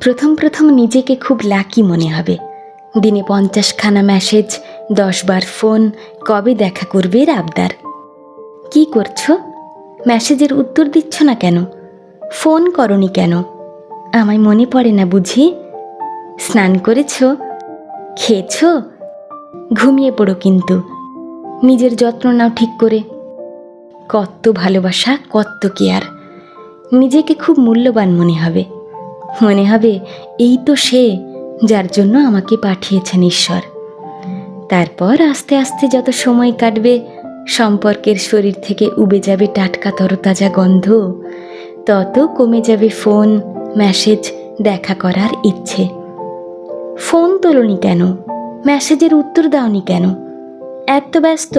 প্রথম প্রথম নিজেকে খুব লাকি মনে হবে। দিনে পঞ্চাশখানা মেসেজ দশবার ফোন কবে দেখা করবে আবদার? কি করছ? মেসেজের উত্তর দিচ্ছ না কেন? ফোন করনি কেন? আমায় মনে পড়ে না বুঝি? স্নান করেছ? খেয়েছো? ঘুমিয়ে পড়ো কিন্তু। নিজের যত্ন নাও ঠিক করে। কত ভালোবাসা কত কেয়ার নিজেকে খুব মূল্যবান মনে হবে। মনে হবে এই তো সে যার জন্য আমাকে পাঠিয়েছেন ঈশ্বর। তারপর আস্তে আস্তে যত সময় কাটবে, সম্পর্কের শরীর থেকে উবে যাবে টাটকা তরতাজা গন্ধ, তত কমে যাবে ফোন, মেসেজ, দেখা করার ইচ্ছে। ফোন তোলনি কেন? মেসেজের উত্তর দাওনি কেন? এত ব্যস্ত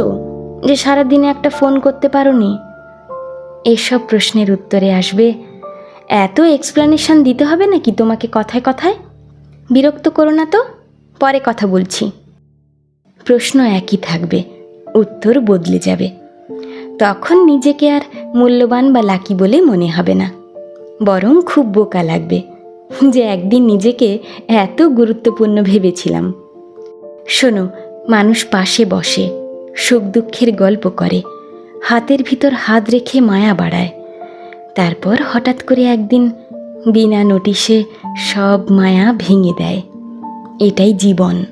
যে সারাদিনে একটা ফোন করতে পারো নি এসব প্রশ্নের উত্তরে আসবে এত এক্সপ্লানেশন দিতে হবে নাকি তোমাকে কথায় কথায়? বিরক্ত করো না তো, পরে কথা বলছি। প্রশ্ন একই থাকবে, উত্তর বদলে যাবে। তখন নিজেকে আর মূল্যবান বা লাকি বলে মনে হবে না। বরং খুব বোকা লাগবে যে একদিন নিজেকে এত গুরুত্বপূর্ণ ভেবেছিলাম। শোনো, মানুষ পাশে বসে, সুখ দুঃখের গল্প করে, হাতের ভিতর হাত রেখে মায়া বাড়ায়। তারপর হঠাৎ করে একদিন বিনা নোটিশে সব মায়া ভেঙে দেয়। এটাই জীবন।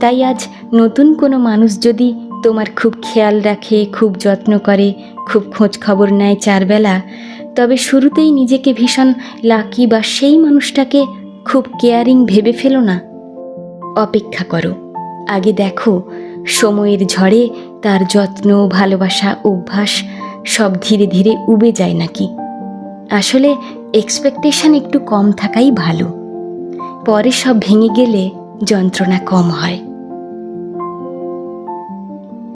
তাই আজ নতুন কোনো মানুষ যদি তোমার খুব খেয়াল রাখে, খুব যত্ন করে, খুব খোঁজ খবর নেয় চারবেলা, তবে শুরুতেই নিজেকে ভীষণ লাকি বা সেই মানুষটাকে খুব কেয়ারিং ভেবে ফেলো না। অপেক্ষা করো। আগে দেখো, সময়ের ঝড়ে তার যত্ন, ভালোবাসা, অভ্যাস সব ধীরে ধীরে উবে যায় নাকি। আসলে এক্সপেকটেশন একটু কম থাকাই ভালো। পরে সব ভেঙে গেলে যন্ত্রণা কম হয়।